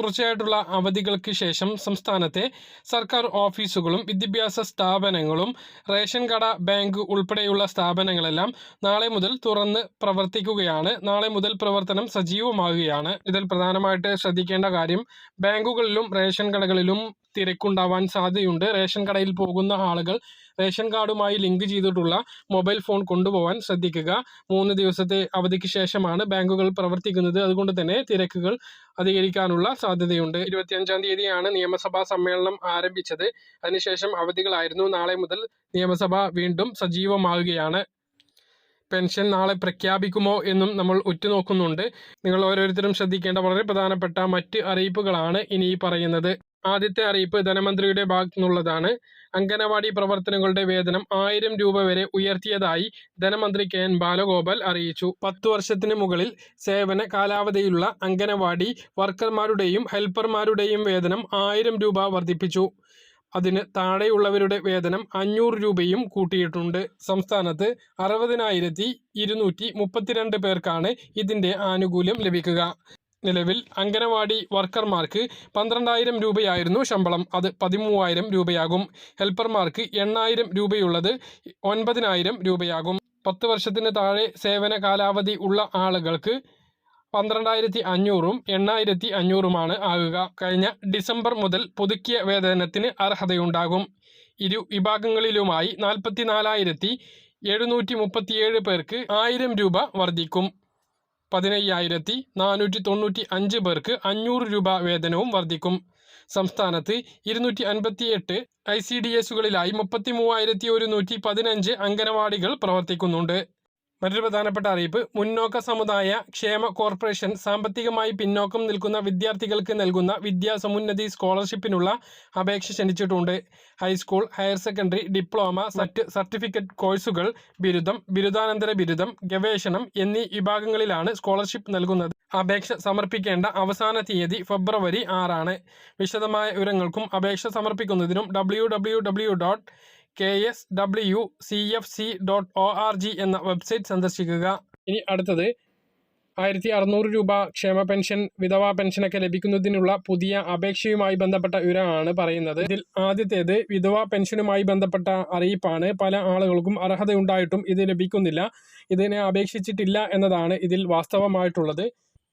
തുടർച്ചയായിട്ടുള്ള അവധികൾക്ക് ശേഷം സംസ്ഥാനത്തെ സർക്കാർ ഓഫീസുകളും വിദ്യാഭ്യാസ സ്ഥാപനങ്ങളും റേഷൻ കട ബാങ്ക് ഉൾപ്പെടെയുള്ള സ്ഥാപനങ്ങളെല്ലാം നാളെ മുതൽ തുറന്ന് പ്രവർത്തിക്കുകയാണ്. നാളെ മുതൽ പ്രവർത്തനം സജീവമാകുകയാണ് ഇതിൽ പ്രധാനമായിട്ട് ശ്രദ്ധിക്കേണ്ട കാര്യം ബാങ്കുകളിലും റേഷൻ കടകളിലും തിരക്കുണ്ടാവാൻ സാധ്യതയുണ്ട്. റേഷൻ കടയിൽ പോകുന്ന ആളുകൾ റേഷൻ കാർഡുമായി ലിങ്ക് ചെയ്തിട്ടുള്ള മൊബൈൽ ഫോൺ കൊണ്ടുപോകാൻ ശ്രദ്ധിക്കുക. മൂന്ന് ദിവസത്തെ അവധിക്ക് ശേഷമാണ് ബാങ്കുകൾ പ്രവർത്തിക്കുന്നത്. അതുകൊണ്ട് തന്നെ തിരക്കുകൾ അധികരിക്കാനുള്ള സാധ്യതയുണ്ട്. ഇരുപത്തിയഞ്ചാം തീയതിയാണ് നിയമസഭാ സമ്മേളനം ആരംഭിച്ചത്. അതിനുശേഷം അവധികളായിരുന്നു. നാളെ മുതൽ നിയമസഭ വീണ്ടും സജീവമാവുകയാണ്. പെൻഷൻ നാളെ പ്രഖ്യാപിക്കുമോ എന്നും നമ്മൾ ഉറ്റുനോക്കുന്നുണ്ട്. നിങ്ങൾ ഓരോരുത്തരും ശ്രദ്ധിക്കേണ്ട വളരെ പ്രധാനപ്പെട്ട മറ്റ് അറിയിപ്പുകളാണ് ഇനി പറയുന്നത്. ആദ്യത്തെ അറിയിപ്പ് ധനമന്ത്രിയുടെ ഭാഗത്തു നിന്നുള്ളതാണ് അംഗനവാടി പ്രവർത്തനങ്ങളുടെ വേതനം ആയിരം രൂപ വരെ ഉയർത്തിയതായി ധനമന്ത്രി കെ എൻ ബാലഗോപാൽ അറിയിച്ചു. പത്തു വർഷത്തിന് മുകളിൽ സേവന കാലാവധിയുള്ള അംഗനവാടി വർക്കർമാരുടെയും ഹെൽപ്പർമാരുടെയും വേതനം ആയിരം രൂപ വർദ്ധിപ്പിച്ചു. അതിന് താഴെയുള്ളവരുടെ വേതനം അഞ്ഞൂറ് രൂപയും കൂട്ടിയിട്ടുണ്ട്. സംസ്ഥാനത്ത് അറുപതിനായിരത്തി ഇരുന്നൂറ്റി മുപ്പത്തിരണ്ട് പേർക്കാണ് ഇതിന്റെ ആനുകൂല്യം ലഭിക്കുക. നിലവിൽ അംഗനവാടി വർക്കർമാർക്ക് പന്ത്രണ്ടായിരം രൂപയായിരുന്നു ശമ്പളം. അത് പതിമൂവായിരം രൂപയാകും. ഹെൽപ്പർമാർക്ക് എണ്ണായിരം രൂപയുള്ളത് ഒൻപതിനായിരം രൂപയാകും. പത്ത് വർഷത്തിന് താഴെ സേവന കാലാവധി ഉള്ള ആളുകൾക്ക് പന്ത്രണ്ടായിരത്തി അഞ്ഞൂറും എണ്ണായിരത്തി അഞ്ഞൂറുമാണ് ആകുക. കഴിഞ്ഞ ഡിസംബർ മുതൽ പുതുക്കിയ വേതനത്തിന് അർഹതയുണ്ടാകും. ഇരു വിഭാഗങ്ങളിലുമായി നാൽപ്പത്തി നാലായിരത്തി എഴുന്നൂറ്റി മുപ്പത്തിയേഴ് പേർക്ക് ആയിരം രൂപ വർദ്ധിക്കും. പതിനയ്യായിരത്തി നാനൂറ്റി തൊണ്ണൂറ്റി അഞ്ച് പേർക്ക് അഞ്ഞൂറ് രൂപ വേതനവും വർദ്ധിക്കും. സംസ്ഥാനത്ത് ഇരുന്നൂറ്റി അൻപത്തി എട്ട് ഐ സി ഡി എസുകളിലായി മുപ്പത്തി മൂവായിരത്തി ഒരുന്നൂറ്റി പതിനഞ്ച് അംഗനവാടികൾ പ്രവർത്തിക്കുന്നുണ്ട്. മറ്റൊരു പ്രധാനപ്പെട്ട അറിയിപ്പ്. മുന്നോക്ക സമുദായ ക്ഷേമ കോർപ്പറേഷൻ സാമ്പത്തികമായി പിന്നോക്കം നിൽക്കുന്ന വിദ്യാർത്ഥികൾക്ക് നൽകുന്ന വിദ്യാസമുന്നതി സ്കോളർഷിപ്പിനുള്ള അപേക്ഷ ക്ഷണിച്ചിട്ടുണ്ട്. High school higher secondary diploma cert certificate കോഴ്സുകൾ ബിരുദം ബിരുദാനന്തര ബിരുദം ഗവേഷണം എന്നീ വിഭാഗങ്ങളിലാണ് സ്കോളർഷിപ്പ് നൽകുന്നത്. അപേക്ഷ സമർപ്പിക്കേണ്ട അവസാന തീയതി ഫെബ്രുവരി ആറാണ്. വിശദമായ വിവരങ്ങൾക്കും അപേക്ഷ സമർപ്പിക്കുന്നതിനും W K S W C F C dot O R G എന്ന വെബ്സൈറ്റ് സന്ദർശിക്കുക. ഇനി അടുത്തത് ആയിരത്തി അറുന്നൂറ് രൂപ ക്ഷേമ പെൻഷൻ വിധവാ പെൻഷനൊക്കെ ലഭിക്കുന്നതിനുള്ള പുതിയ അപേക്ഷയുമായി ബന്ധപ്പെട്ട വിവരമാണ് പറയുന്നത്. ഇതിൽ ആദ്യത്തേത് വിധവാ പെൻഷനുമായി ബന്ധപ്പെട്ട അറിയിപ്പാണ്. പല ആളുകൾക്കും അർഹതയുണ്ടായിട്ടും ഇത് ലഭിക്കുന്നില്ല. ഇതിനെ അപേക്ഷിച്ചിട്ടില്ല എന്നതാണ് ഇതിൽ വാസ്തവമായിട്ടുള്ളത്.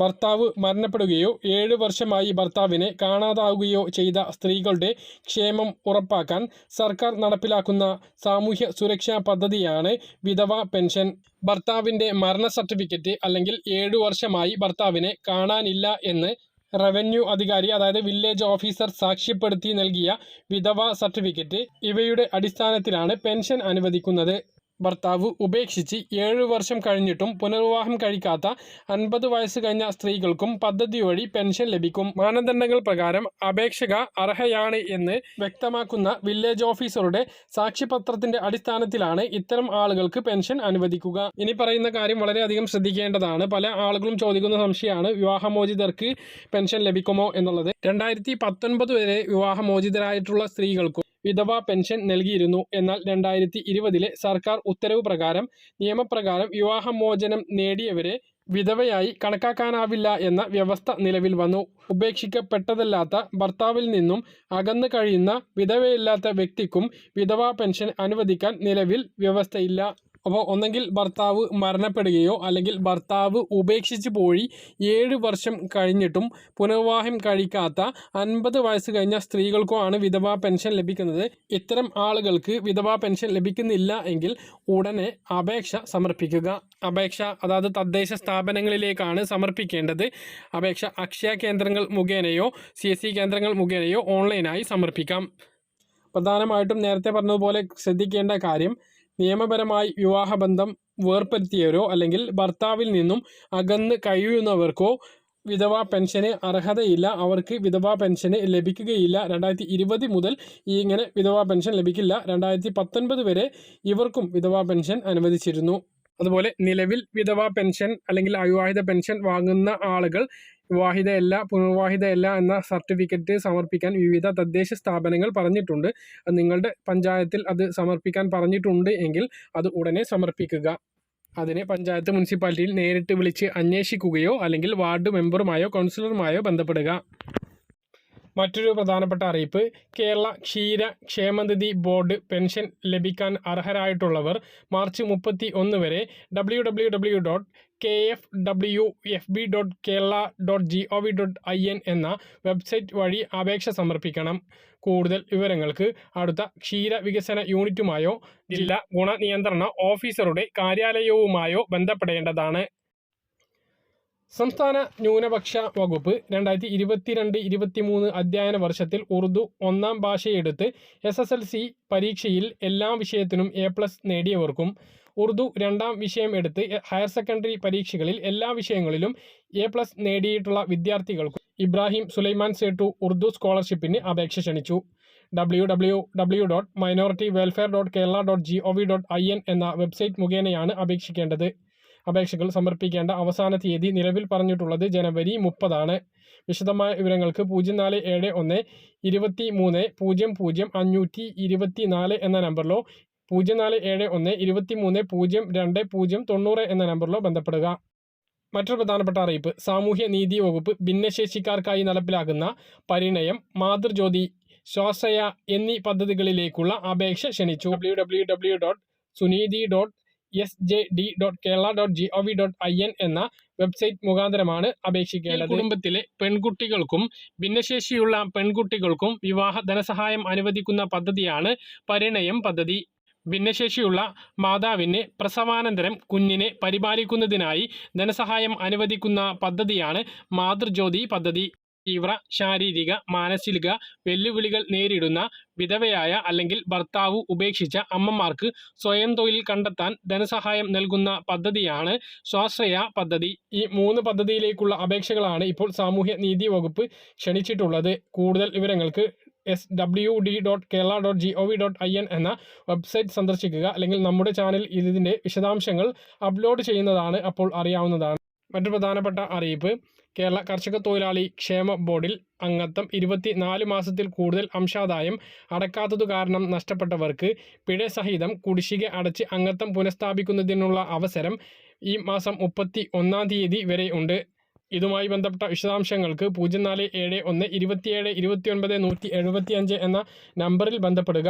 ഭർത്താവ് മരണപ്പെടുകയോ ഏഴ് വർഷമായി ഭർത്താവിനെ കാണാതാവുകയോ ചെയ്ത സ്ത്രീകളുടെ ക്ഷേമം ഉറപ്പാക്കാൻ സർക്കാർ നടപ്പിലാക്കുന്ന സാമൂഹ്യ സുരക്ഷാ പദ്ധതിയാണ് വിധവ പെൻഷൻ. ഭർത്താവിന്റെ മരണ സർട്ടിഫിക്കറ്റ് അല്ലെങ്കിൽ ഏഴു വർഷമായി ഭർത്താവിനെ കാണാനില്ല എന്ന് റവന്യൂ അധികാരി അതായത് വില്ലേജ് ഓഫീസർ സാക്ഷ്യപ്പെടുത്തി നൽകിയ വിധവ സർട്ടിഫിക്കറ്റ് ഇവയുടെ അടിസ്ഥാനത്തിലാണ് പെൻഷൻ അനുവദിക്കുന്നത്. ഭർത്താവ് ഉപേക്ഷിച്ച് ഏഴു വർഷം കഴിഞ്ഞിട്ടും പുനർവിവാഹം കഴിക്കാത്ത അൻപത് വയസ്സ് കഴിഞ്ഞ സ്ത്രീകൾക്കും പദ്ധതി വഴി പെൻഷൻ ലഭിക്കും. മാനദണ്ഡങ്ങൾ പ്രകാരം അപേക്ഷക അർഹയാണ് എന്ന് വ്യക്തമാക്കുന്ന വില്ലേജ് ഓഫീസറുടെ സാക്ഷ്യപത്രത്തിന്റെ അടിസ്ഥാനത്തിലാണ് ഇത്തരം ആളുകൾക്ക് പെൻഷൻ അനുവദിക്കുക. ഇനി പറയുന്ന കാര്യം വളരെയധികം ശ്രദ്ധിക്കേണ്ടതാണ്. പല ആളുകളും ചോദിക്കുന്ന സംശയമാണ് വിവാഹമോചിതർക്ക് പെൻഷൻ ലഭിക്കുമോ എന്നുള്ളത്. രണ്ടായിരത്തി പത്തൊൻപത് വരെ വിവാഹമോചിതരായിട്ടുള്ള സ്ത്രീകൾക്കും വിധവ പെൻഷൻ നൽകിയിരുന്നു. എന്നാൽ രണ്ടായിരത്തി ഇരുപതിലെ സർക്കാർ ഉത്തരവ് പ്രകാരം നിയമപ്രകാരം വിവാഹമോചനം നേടിയവരെ വിധവയായി കണക്കാക്കാനാവില്ല എന്ന വ്യവസ്ഥ നിലവിൽ വന്നു. ഉപേക്ഷിക്കപ്പെട്ടതല്ലാത്ത ഭർത്താവിൽ നിന്നും അകന്നു കഴിയുന്ന വിധവയില്ലാത്ത വ്യക്തിക്കും വിധവാ പെൻഷൻ അനുവദിക്കാൻ നിലവിൽ വ്യവസ്ഥയില്ല. അപ്പോൾ ഒന്നെങ്കിൽ ഭർത്താവ് മരണപ്പെടുകയോ അല്ലെങ്കിൽ ഭർത്താവ് ഉപേക്ഷിച്ച് പോയി ഏഴ് വർഷം കഴിഞ്ഞിട്ടും പുനർവിവാഹം കഴിക്കാത്ത അൻപത് വയസ്സ് കഴിഞ്ഞ സ്ത്രീകൾക്കോ ആണ് വിധവാ പെൻഷൻ ലഭിക്കുന്നത്. ഇത്തരം ആളുകൾക്ക് വിധവാ പെൻഷൻ ലഭിക്കുന്നില്ല എങ്കിൽ ഉടനെ അപേക്ഷ സമർപ്പിക്കുക. അപേക്ഷ അതായത് തദ്ദേശ സ്ഥാപനങ്ങളിലേക്കാണ് സമർപ്പിക്കേണ്ടത്. അപേക്ഷ അക്ഷയ കേന്ദ്രങ്ങൾ മുഖേനയോ സി കേന്ദ്രങ്ങൾ മുഖേനയോ ഓൺലൈനായി സമർപ്പിക്കാം. പ്രധാനമായിട്ടും നേരത്തെ പറഞ്ഞതുപോലെ ശ്രദ്ധിക്കേണ്ട കാര്യം നിയമപരമായി വിവാഹബന്ധം വേർപ്പെടുത്തിയവരോ അല്ലെങ്കിൽ ഭർത്താവിൽ നിന്നും അകന്ന് കഴിയുന്നവർക്കോ വിധവാ പെൻഷന് അർഹതയില്ല അവർക്ക് വിധവാ പെൻഷന് ലഭിക്കുകയില്ല. രണ്ടായിരത്തി ഇരുപത് മുതൽ ഇങ്ങനെ വിധവാ പെൻഷൻ ലഭിക്കില്ല. രണ്ടായിരത്തി പത്തൊൻപത് വരെ ഇവർക്കും വിധവാ പെൻഷൻ അനുവദിച്ചിരുന്നു. അതുപോലെ നിലവിൽ വിധവാ പെൻഷൻ അല്ലെങ്കിൽ അവിവാഹിത പെൻഷൻ വാങ്ങുന്ന ആളുകൾ വിവാഹിതയല്ല പുനർവിവാഹിതയല്ല എന്ന സർട്ടിഫിക്കറ്റ് സമർപ്പിക്കാൻ വിവിധ തദ്ദേശ സ്ഥാപനങ്ങൾ പറഞ്ഞിട്ടുണ്ട്. നിങ്ങളുടെ പഞ്ചായത്തിൽ അത് സമർപ്പിക്കാൻ പറഞ്ഞിട്ടുണ്ട് എങ്കിൽ അത് ഉടനെ സമർപ്പിക്കുക. അതിനെ പഞ്ചായത്ത് മുനിസിപ്പാലിറ്റിയിൽ നേരിട്ട് വിളിച്ച് അന്വേഷിക്കുകയോ അല്ലെങ്കിൽ വാർഡ് മെമ്പറുമായോ കൗൺസിലറുമായോ ബന്ധപ്പെടുക. മറ്റൊരു പ്രധാനപ്പെട്ട അറിയിപ്പ്. കേരള ക്ഷീര ക്ഷേമനിധി ബോർഡ് പെൻഷൻ ലഭിക്കാൻ അർഹരായിട്ടുള്ളവർ മാർച്ച് മുപ്പത്തി ഒന്ന് വരെ W W W dot K F W F B dot Kerala dot G O V dot I N എന്ന വെബ്സൈറ്റ് വഴി അപേക്ഷ സമർപ്പിക്കണം. കൂടുതൽ വിവരങ്ങൾക്ക് അടുത്ത ക്ഷീര വികസന യൂണിറ്റുമായോ ജില്ലാ ഗുണനിയന്ത്രണ ഓഫീസറുടെ കാര്യാലയവുമായോ ബന്ധപ്പെടേണ്ടതാണ്. സംസ്ഥാന ന്യൂനപക്ഷ വകുപ്പ് രണ്ടായിരത്തി ഇരുപത്തിരണ്ട് ഇരുപത്തിമൂന്ന് അധ്യയന വർഷത്തിൽ ഉറുദു ഒന്നാം ഭാഷയെടുത്ത് എസ് എസ് എൽ സി പരീക്ഷയിൽ എല്ലാ വിഷയത്തിനും എ പ്ലസ് നേടിയവർക്കും ഉറുദു രണ്ടാം വിഷയം എടുത്ത് ഹയർ സെക്കൻഡറി പരീക്ഷകളിൽ എല്ലാ വിഷയങ്ങളിലും എ പ്ലസ് നേടിയിട്ടുള്ള വിദ്യാർത്ഥികൾക്കും ഇബ്രാഹിം സുലൈമാൻ സേട്ടു ഉറുദു സ്കോളർഷിപ്പിന് അപേക്ഷ ക്ഷണിച്ചു. W W W dot minority welfare dot Kerala dot G O V dot I N എന്ന വെബ്സൈറ്റ് മുഖേനയാണ് അപേക്ഷിക്കേണ്ടത്. അപേക്ഷകൾ സമർപ്പിക്കേണ്ട അവസാന തീയതി നിലവിൽ പറഞ്ഞിട്ടുള്ളത് ജനുവരി മുപ്പതാണ്. വിശദമായ വിവരങ്ങൾക്ക് പൂജ്യം നാല് ഏഴ് ഒന്ന് ഇരുപത്തി മൂന്ന് പൂജ്യം പൂജ്യം അഞ്ഞൂറ്റി ഇരുപത്തി നാല് എന്ന നമ്പറിലോ പൂജ്യം നാല് ഏഴ് ഒന്ന് ഇരുപത്തി മൂന്ന് പൂജ്യം രണ്ട് പൂജ്യം തൊണ്ണൂറ് എന്ന നമ്പറിലോ ബന്ധപ്പെടുക. മറ്റൊരു പ്രധാനപ്പെട്ട അറിയിപ്പ് സാമൂഹ്യ നീതി വകുപ്പ് ഭിന്നശേഷിക്കാർക്കായി നടപ്പിലാക്കുന്ന പരിണയം മാതൃജ്യോതി ശ്വാസയ എന്നീ പദ്ധതികളിലേക്കുള്ള അപേക്ഷ ക്ഷണിച്ചു. W dot Suneethi dot S J D dot Kerala dot G O V dot I N എന്ന വെബ്സൈറ്റ് മുഖാന്തരമാണ് അപേക്ഷിക്കേണ്ടത്. കുടുംബത്തിലെ പെൺകുട്ടികൾക്കും ഭിന്നശേഷിയുള്ള പെൺകുട്ടികൾക്കും വിവാഹ ധനസഹായം അനുവദിക്കുന്ന പദ്ധതിയാണ് പരിണയം പദ്ധതി. ഭിന്നശേഷിയുള്ള മാതാവിന് പ്രസവാനന്തരം കുഞ്ഞിനെ പരിപാലിക്കുന്നതിനായി ധനസഹായം അനുവദിക്കുന്ന പദ്ധതിയാണ് മാതൃജ്യോതി പദ്ധതി. തീവ്ര ശാരീരിക മാനസിക വെല്ലുവിളികൾ നേരിടുന്ന വിധവയായ അല്ലെങ്കിൽ ഭർത്താവ് ഉപേക്ഷിച്ച അമ്മമാർക്ക് സ്വയം തൊഴിൽ കണ്ടെത്താൻ ധനസഹായം നൽകുന്ന പദ്ധതിയാണ് സ്വാശ്രയ പദ്ധതി. ഈ മൂന്ന് പദ്ധതിയിലേക്കുള്ള അപേക്ഷകളാണ് ഇപ്പോൾ സാമൂഹ്യ നീതി വകുപ്പ് ക്ഷണിച്ചിട്ടുള്ളത്. കൂടുതൽ വിവരങ്ങൾക്ക് S W D dot Kerala dot G O V dot I N എന്ന വെബ്സൈറ്റ് സന്ദർശിക്കുക. അല്ലെങ്കിൽ നമ്മുടെ ചാനൽ ഇതിന്റെ വിശദാംശങ്ങൾ അപ്ലോഡ് ചെയ്യുന്നതാണ് അപ്പോൾ അറിയാവുന്നതാണ്. മറ്റു പ്രധാനപ്പെട്ട അറിയിപ്പ്. കേരള കർഷക തൊഴിലാളി ക്ഷേമ ബോർഡിൽ അംഗത്വം ഇരുപത്തി നാല് മാസത്തിൽ കൂടുതൽ അംശാദായം അടക്കാത്തതു കാരണം നഷ്ടപ്പെട്ടവർക്ക് പിഴ സഹിതം കുടിശ്ശിക അടച്ച് അംഗത്വം പുനഃസ്ഥാപിക്കുന്നതിനുള്ള അവസരം ഈ മാസം മുപ്പത്തി ഒന്നാം തീയതി വരെ ഉണ്ട്. ഇതുമായി ബന്ധപ്പെട്ട വിശദാംശങ്ങൾക്ക് പൂജ്യം നാല് ഏഴ് ഒന്ന് ഇരുപത്തിയേഴ് ഇരുപത്തിയൊൻപത് നൂറ്റി എഴുപത്തി അഞ്ച് എന്ന നമ്പറിൽ ബന്ധപ്പെടുക.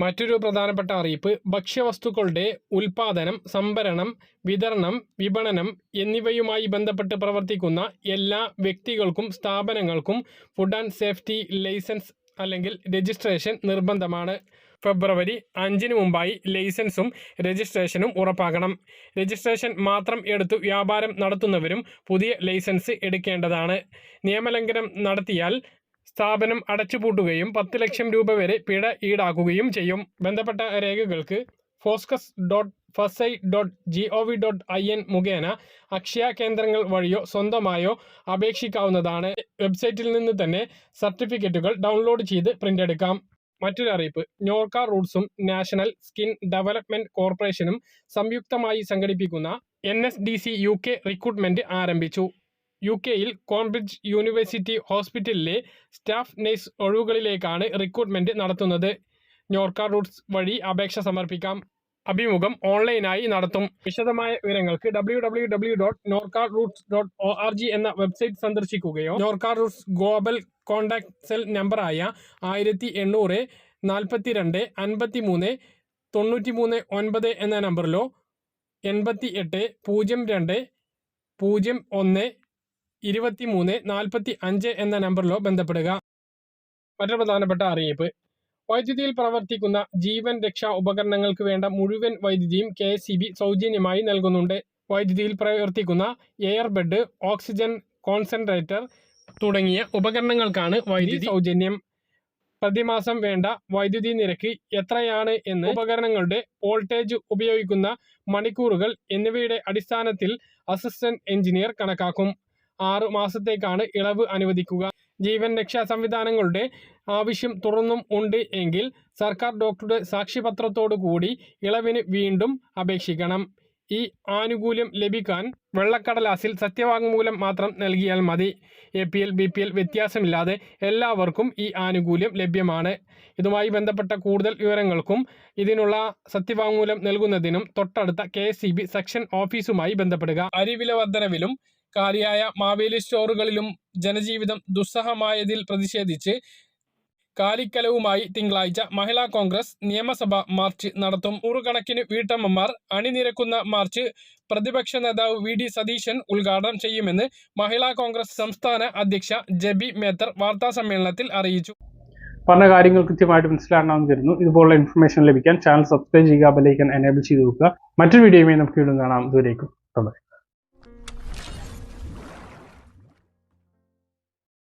മറ്റൊരു പ്രധാനപ്പെട്ട അറിയിപ്പ് ഭക്ഷ്യവസ്തുക്കളുടെ ഉൽപാദനം സംഭരണം വിതരണം വിപണനം എന്നിവയുമായി ബന്ധപ്പെട്ട് പ്രവർത്തിക്കുന്ന എല്ലാ വ്യക്തികൾക്കും സ്ഥാപനങ്ങൾക്കും ഫുഡ് ആൻഡ് സേഫ്റ്റി ലൈസൻസ് അല്ലെങ്കിൽ രജിസ്ട്രേഷൻ നിർബന്ധമാണ്. ഫെബ്രുവരി അഞ്ചിന് മുമ്പായി ലൈസൻസും രജിസ്ട്രേഷനും ഉറപ്പാക്കണം. രജിസ്ട്രേഷൻ മാത്രം എടുത്തു വ്യാപാരം നടത്തുന്നവരും പുതിയ ലൈസൻസ് എടുക്കേണ്ടതാണ്. നിയമലംഘനം നടത്തിയാൽ സ്ഥാപനം അടച്ചുപൂട്ടുകയും പത്ത് ലക്ഷം രൂപ വരെ പിഴ ഈടാക്കുകയും ചെയ്യും. ബന്ധപ്പെട്ട രേഖകൾക്ക് FOSCOS dot FSSAI dot G O V dot I N മുഖേന അക്ഷയ കേന്ദ്രങ്ങൾ വഴിയോ സ്വന്തമായോ അപേക്ഷിക്കാവുന്നതാണ്. വെബ്സൈറ്റിൽ നിന്ന് തന്നെ സർട്ടിഫിക്കറ്റുകൾ ഡൗൺലോഡ് ചെയ്ത് പ്രിന്റ് എടുക്കാം. മറ്റൊരു അറിയിപ്പ്. നോർക്ക റൂട്ട്സും നാഷണൽ സ്കിൻ ഡെവലപ്മെന്റ് കോർപ്പറേഷനും സംയുക്തമായി സംഘടിപ്പിക്കുന്ന N S D C U K recruitment ആരംഭിച്ചു. യു കെയിൽ കോൺബ്രിഡ്ജ് യൂണിവേഴ്സിറ്റി ഹോസ്പിറ്റലിലെ സ്റ്റാഫ് നഴ്സ് ഒഴിവുകളിലേക്കാണ് റിക്രൂട്ട്മെന്റ് നടത്തുന്നത്. നോർക്ക റൂട്ട്സ് വഴി അപേക്ഷ സമർപ്പിക്കാം. അഭിമുഖം ഓൺലൈനായി നടത്തും. വിശദമായ വിവരങ്ങൾക്ക് W dot NORKA Roots dot O R G എന്ന website സന്ദർശിക്കുകയോ NORKA Roots global contact cell നമ്പറായ ആയിരത്തി എണ്ണൂറ് നാൽപ്പത്തി രണ്ട് അൻപത്തി മൂന്ന് തൊണ്ണൂറ്റി മൂന്ന് ഒൻപത് എന്ന നമ്പറിലോ എൺപത്തി എട്ട് പൂജ്യം രണ്ട് പൂജ്യം ഒന്ന് ഇരുപത്തി മൂന്ന് നാൽപ്പത്തി അഞ്ച് എന്ന നമ്പറിലോ ബന്ധപ്പെടുക. മറ്റൊരു പ്രധാനപ്പെട്ട അറിയിപ്പ്. വൈദ്യുതിയിൽ പ്രവർത്തിക്കുന്ന ജീവൻ രക്ഷാ ഉപകരണങ്ങൾക്ക് വേണ്ട മുഴുവൻ വൈദ്യുതിയും കെ സൗജന്യമായി നൽകുന്നുണ്ട്. വൈദ്യുതിയിൽ പ്രവർത്തിക്കുന്ന എയർ ബെഡ് ഓക്സിജൻ കോൺസെൻട്രേറ്റർ തുടങ്ങിയ ഉപകരണങ്ങൾക്കാണ് വൈദ്യുതി സൗജന്യം. പ്രതിമാസം വേണ്ട വൈദ്യുതി നിരക്ക് എത്രയാണ് എന്ന് ഉപകരണങ്ങളുടെ വോൾട്ടേജ് ഉപയോഗിക്കുന്ന മണിക്കൂറുകൾ എന്നിവയുടെ അടിസ്ഥാനത്തിൽ അസിസ്റ്റന്റ് എഞ്ചിനീയർ കണക്കാക്കും. ആറു മാസത്തേക്കാണ് ഇളവ് അനുവദിക്കുക. ജീവൻ രക്ഷാ സംവിധാനങ്ങളുടെ ആവശ്യം തുടർന്നും ഉണ്ട് എങ്കിൽ സർക്കാർ ഡോക്ടറുടെ സാക്ഷ്യപത്രത്തോടു കൂടി ഇളവിന് വീണ്ടും അപേക്ഷിക്കണം. ഈ ആനുകൂല്യം ലഭിക്കാൻ വെള്ളക്കടലാസിൽ സത്യവാങ്മൂലം മാത്രം നൽകിയാൽ മതി. A P L B P L വ്യത്യാസമില്ലാതെ എല്ലാവർക്കും ഈ ആനുകൂല്യം ലഭ്യമാണ്. ഇതുമായി ബന്ധപ്പെട്ട കൂടുതൽ വിവരങ്ങൾക്കും ഇതിനുള്ള സത്യവാങ്മൂലം നൽകുന്നതിനും തൊട്ടടുത്ത കെ സെക്ഷൻ ഓഫീസുമായി ബന്ധപ്പെടുക. അരിവില വർധനവിലും കാലിയായ മാവേലി സ്റ്റോറുകളിലും ജനജീവിതം ദുസ്സഹമായതിൽ പ്രതിഷേധിച്ച് കാലിക്കലവുമായി തിങ്കളാഴ്ച മഹിളാ കോൺഗ്രസ് നിയമസഭ മാർച്ച് നടത്തും. നൂറുകണക്കിന് വീട്ടമ്മമാർ അണിനിരക്കുന്ന മാർച്ച് പ്രതിപക്ഷ നേതാവ് വി. ഡി. സതീശൻ ഉദ്ഘാടനം ചെയ്യുമെന്ന് മഹിളാ കോൺഗ്രസ് സംസ്ഥാന അധ്യക്ഷ ജബി മേത്തർ വാർത്താസമ്മേളനത്തിൽ അറിയിച്ചു. പറഞ്ഞ കാര്യങ്ങൾ കൃത്യമായിട്ട് മനസ്സിലാകണമെന്ന് കരുതുന്നു ഇതുപോലുള്ള ഇൻഫർമേഷൻ ലഭിക്കാൻ ചാനൽ സബ്സ്ക്രൈബ് ചെയ്യുക ബെലൈക്കൻ എനേബിൾ ചെയ്ത് നോക്കുക മറ്റൊരു വീഡിയോയുമായി നമുക്ക് വീണ്ടും കാണാം. ദൂരേക്കും